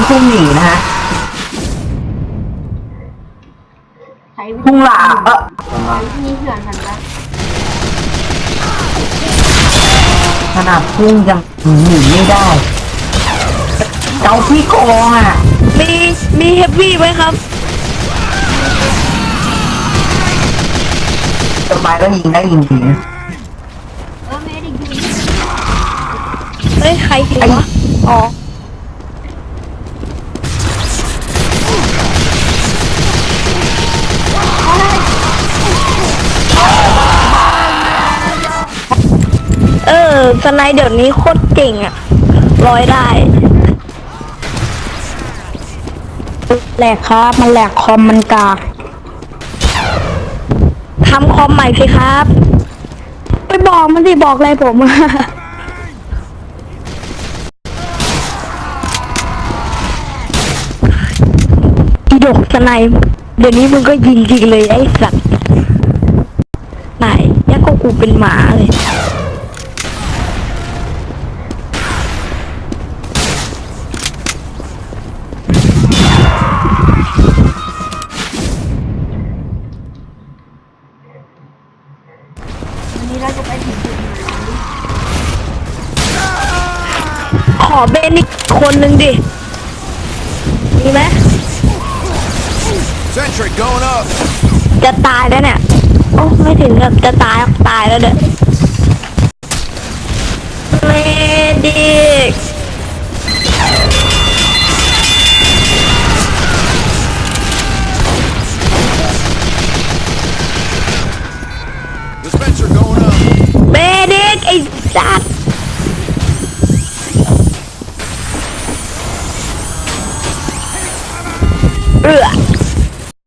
ต้องพุ่งหนีนะฮะใช้วิพุ่งหลาเออธีเถื่อนหันละขนาดพุ่งยังหนีไม่ได้ เจ้าพี่โกงอะ มีมีเฮฟวี่ไหมครับต้นไม้ก็ยิงได้จริงเออเมดิกยูเฮ้ยใครหิววะอ๋อ สไนด์เดี๋ยวนี้โคตรเก่งอะร้อยได้แหลกครับ มันแหลกคอมมันกากทำคอมใหม่สิครับ ไปบอกมันสิบอกอะไรผมอีดกสไนด์เดี๋ยวนี้มึงก็ยิงจริงเลยไอ้สัตว์ไหนยักษ์ก็กูเป็นหมาเลย ขอเบนอีกคนหนึ่งดิ มีไหม Sentry going up. จะตายแล้วเนี่ย โอ้ไม่ถึงกับจะตายหรอกตายแล้วเด้อเมดิ จัดเออ